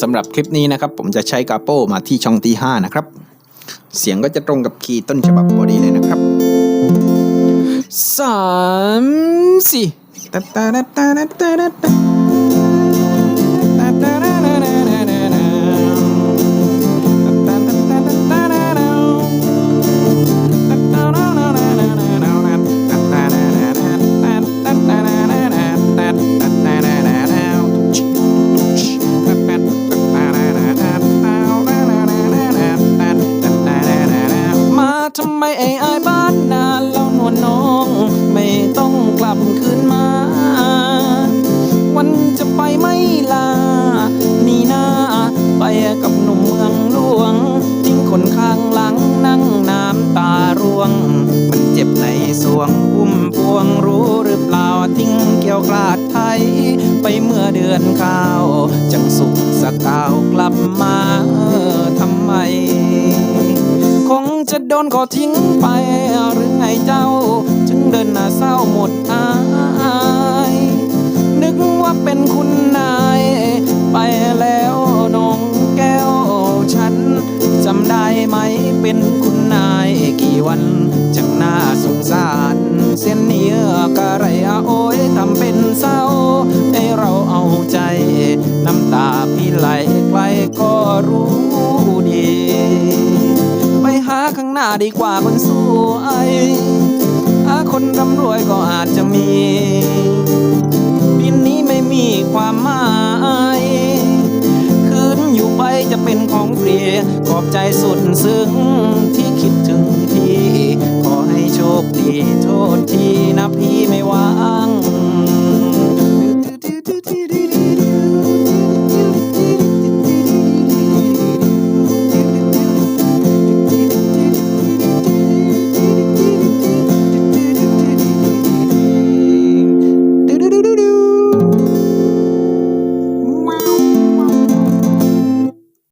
สำหรับคลิปนี้นะครับ ผมจะใช้กาโป้มาที่ช่องที่ 5 นะครับ เสียงก็จะตรงกับคีย์ต้นฉบับพอดีเลยนะครับสามสี่ ทำไมไอ้อายบ้านนาแล้วนวลน้อง ไม่ต้องกลับคืนมา วันจะไปไม่ลา นี่นาไปกับหนุ่มเมืองหลวง ทิ้งคนข้างหลังนั่งน้ำตาร่วง มันเจ็บในสวงพุ่มพวงรู้หรือเปล่าทิ้งเกี่ยวกลาดไทย ไปเมื่อเดือนข้าว จังสุกสกกาว จะโดนก็ทิ้งไป หรือไงเจ้า จึงเดินหน้าเศร้าหมดอาย นึกว่าเป็นคุณนาย ไปแล้วน้องแก้ว ฉันจำได้ไหมเป็นคุณนายกี่วันจังน่าสงสาร เส้นเนื้อกะไรอะโอ้ยทำเป็นเศร้าให้เราเอาใจ น้ำตาพี่ไหลใครก็รู้ดี หน้าดีกว่าคนสวยอคนร่ำรวยก็อาจจะมีปีนี้ไม่มีความหมายคืนอยู่ไปจะเป็นของเปรียขอบใจสุดซึ้งที่คิดถึง